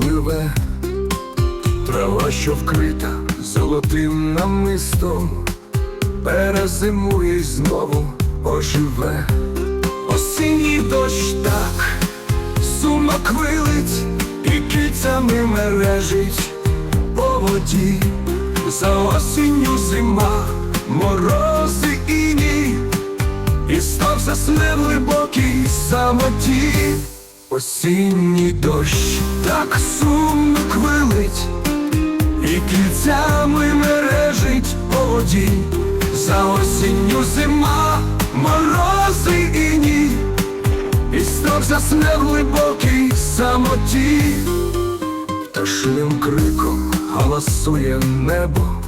пливе, трава, що вкрита золотим намистом, перезимує й знову оживе. Осінній дощ так сумно квилить і кільцями мережить по воді, за осінню зима, морози і ні, і став засне в глибокій самоті. Осінній дощ так сумно квилить, і кільцями мережить по за осінню зима, морози і ні, і знов засне в глибокій самоті, пташиним криком галасує небо,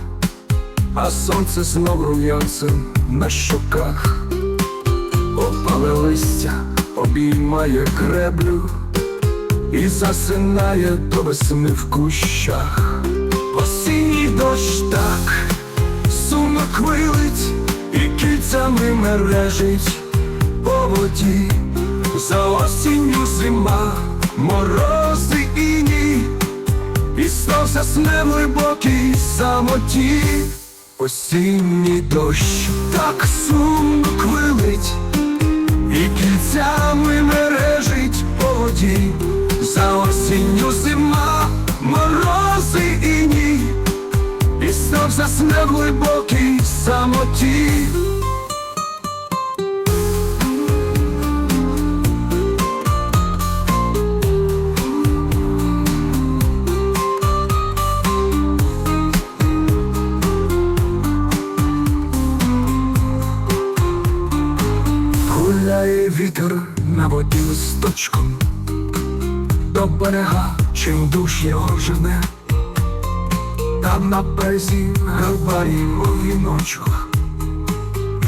а сонце знов рум'янцем на щоках, опале листя обіймає греблю і засинає до весни в кущах. Осінній дощ так сумно квилить і кільцями мережить по воді, за осінню зима, морози і ні, і знов засне в глибокій самоті. Осінній дощ так сумно квилить і кінцями мережить по воді, за осінню зима, морози і ні, і знов засне в глибокій самоті. Берега, чим душ його жене, там на березі гарбарі у віночок,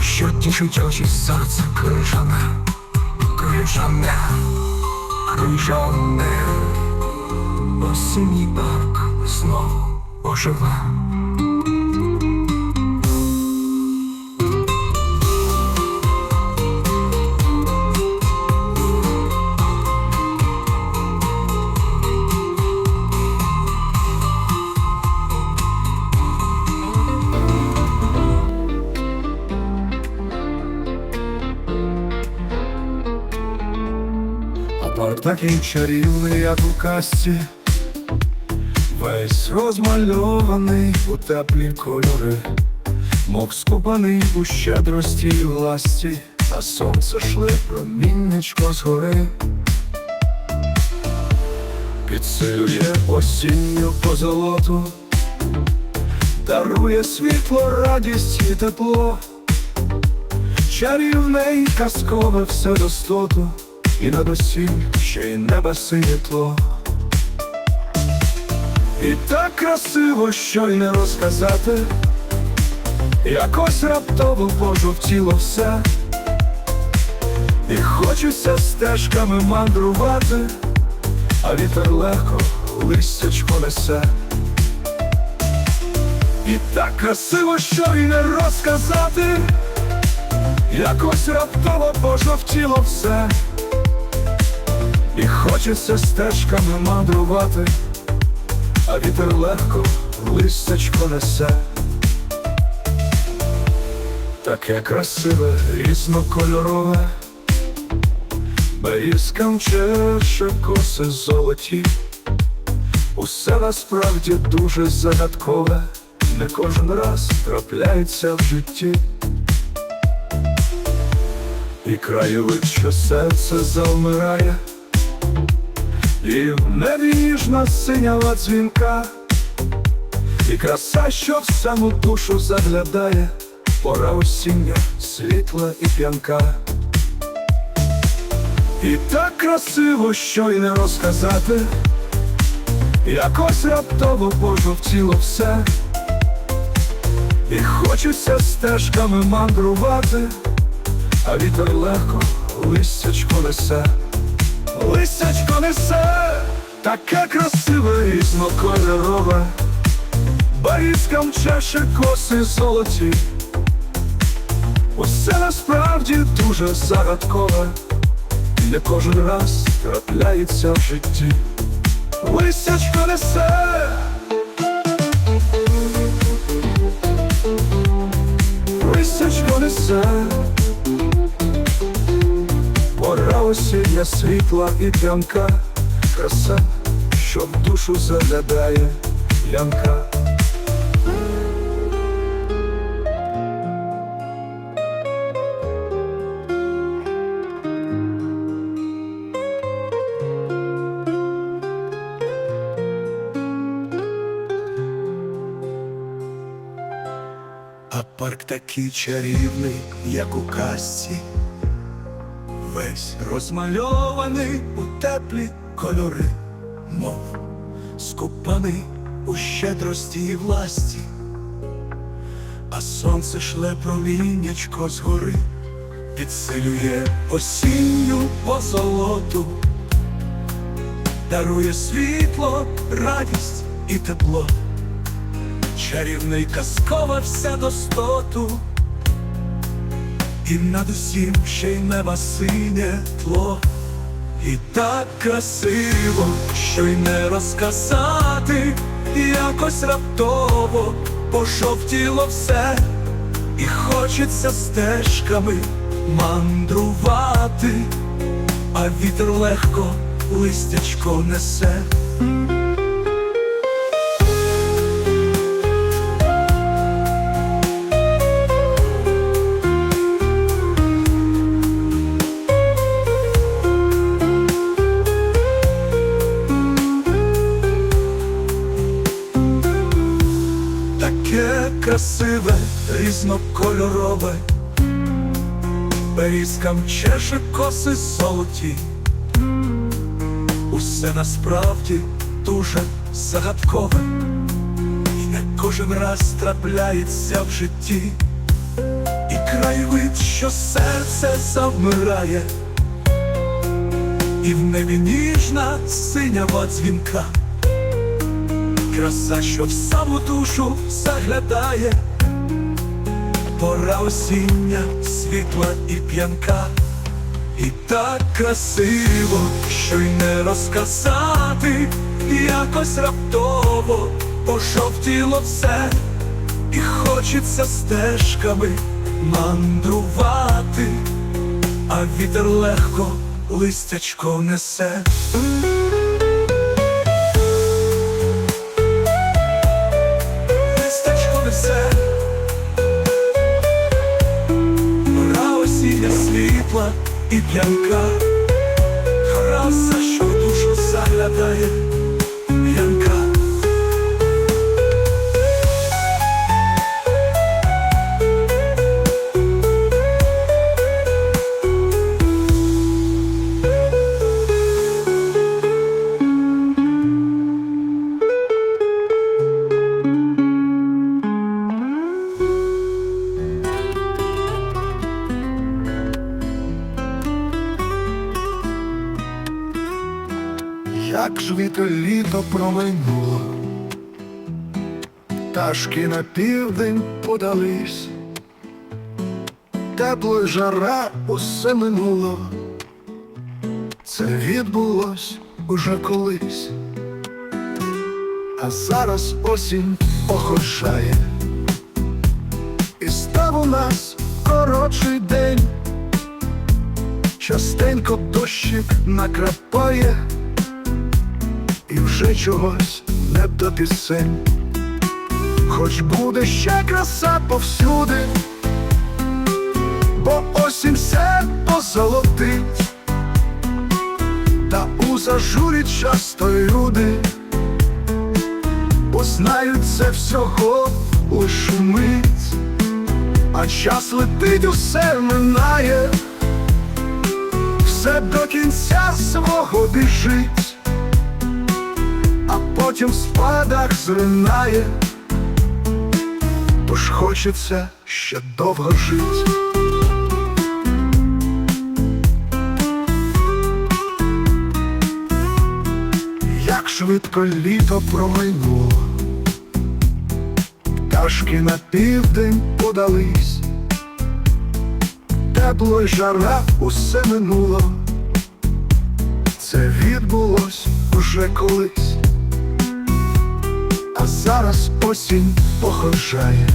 що тішуть очі серце крижане, крижане, крижане, осінній парк знову оживе. Такий чарівний, як у казці, весь розмальований у теплі кольори, мов скупаний у щедрості й власті, а сонце шле промінничко згори. Підсилює осінню позолоту, дарує світло, радість і тепло, чарівне й казкове все достоту, і над усім ще й синє тло. І так красиво, що й не розказати, якось раптово пожовтіло все, і хочеться стежками мандрувати, а вітер легко листячко несе. І так красиво, що й не розказати, якось раптово пожовтіло все, хочеться стежками мандрувати, а вітер легко листячко несе. Таке красиве, різнокольорове, берізкам чеше коси золоті, усе насправді дуже загадкове, не кожен раз трапляється в житті. І краєвид, що серце завмирає, і в небі ніжна синява дзвінка, і краса, що в саму душу заглядає, пора осіння, світла і п'янка. І так красиво, що й не розказати, якось раптово пожовтіло все, і хочеться стежками мандрувати, а вітер легко листячко несе, листячко несе, таке красиве різнокольорове, Борізкам чеше коси золоті, Усе насправді дуже загадкове, не кожен раз трапляється в житті. Лисячко несе, лисячко несе, пора осіння світла і п'янка, краса, що в душу заглядає янка. А парк такий чарівний, як у казці, весь розмальований у теплі кольори, мов скупаний у щедрості і власті, а сонце шле проміннячко згори, підсилює осінню позолоту, дарує світло, радість і тепло. Чарівний казкова вся достоту, і над усім ще й неба синє тло, і так красиво, що й не розказати, якось раптово пожовтіло все, і хочеться стежками мандрувати, а вітер легко листячко несе. Берізкам чеше коси золоті, усе насправді дуже загадкове, і не кожен раз трапляється в житті, і краєвид, що серце завмирає, і в небі ніжна синява дзвінка. Краса, що в саму душу заглядає, пора осіння, світла і п'янка, і так красиво, що й не розказати, якось раптово пожовтіло все, і хочеться стежками мандрувати, а вітер легко листячко несе. Літо промайнуло, пташки на південь подались, тепло й жара усе минуло, це відбулось уже колись, а зараз осінь охочає, і став у нас коротший день, частенько дощик накрапає і вже чогось не до пісень, хоч буде ще краса повсюди, бо осінь все позолотить, та у зажурі часто люди познають це всього лиш мить, а час летить, усе минає, все до кінця свого біжить потім в спадах зринає, тож хочеться ще довго жить. Як швидко літо промайнуло, пташки на південь подались, тепло й жара, усе минуло. Це відбулось уже колись, а зараз осінь похожає,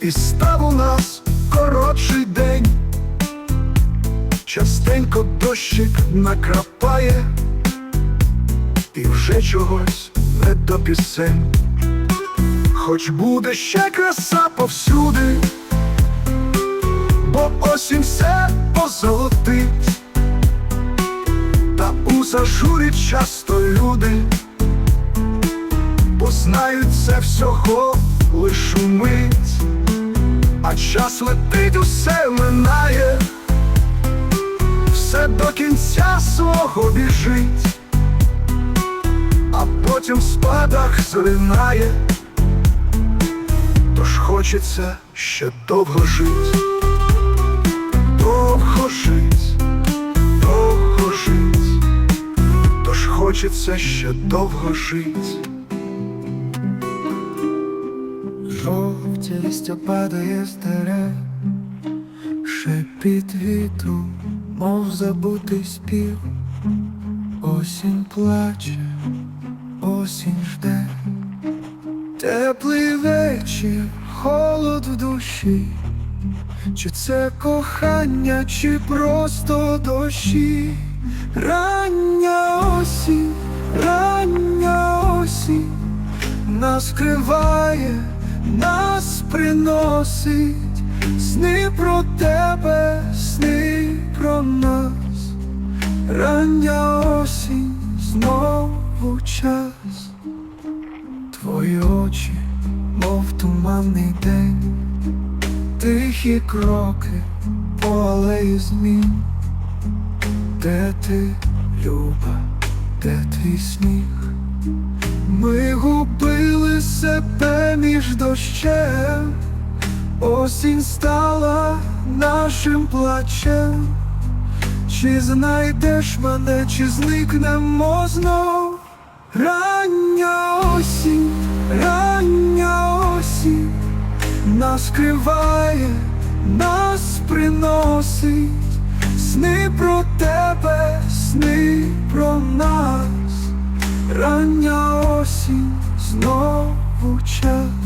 і став у нас коротший день, частенько дощик накрапає, і вже чогось не до пісень. Хоч буде ще краса повсюди, бо осінь все позолотить, та у зажурі часто люди, бо знають це всього лиш умить, а час летить, усе минає, все до кінця свого біжить, а потім в спадах зринає. Тож хочеться ще довго жить, довго жить, довго тож хочеться ще довго жить. Жовті листя падає з дерев, шепіт вітру, мов забутий спів, осінь плаче, осінь жде, теплий вечір, холод в душі, чи це кохання, чи просто дощі, рання осінь, рання осінь. Нас криває, нас приносить сни про тебе, сни про нас, рання осінь, знову час, твої очі, мов туманний день, тихі кроки по алеї змін, де ти, люба, де твій сміх? Ми губили себе між дощем, осінь стала нашим плачем. Чи знайдеш мене, чи зникнемо знов? Рання осінь, рання осінь нас криває, нас приносить сни про тебе, сни про нас. Рання осінь знову час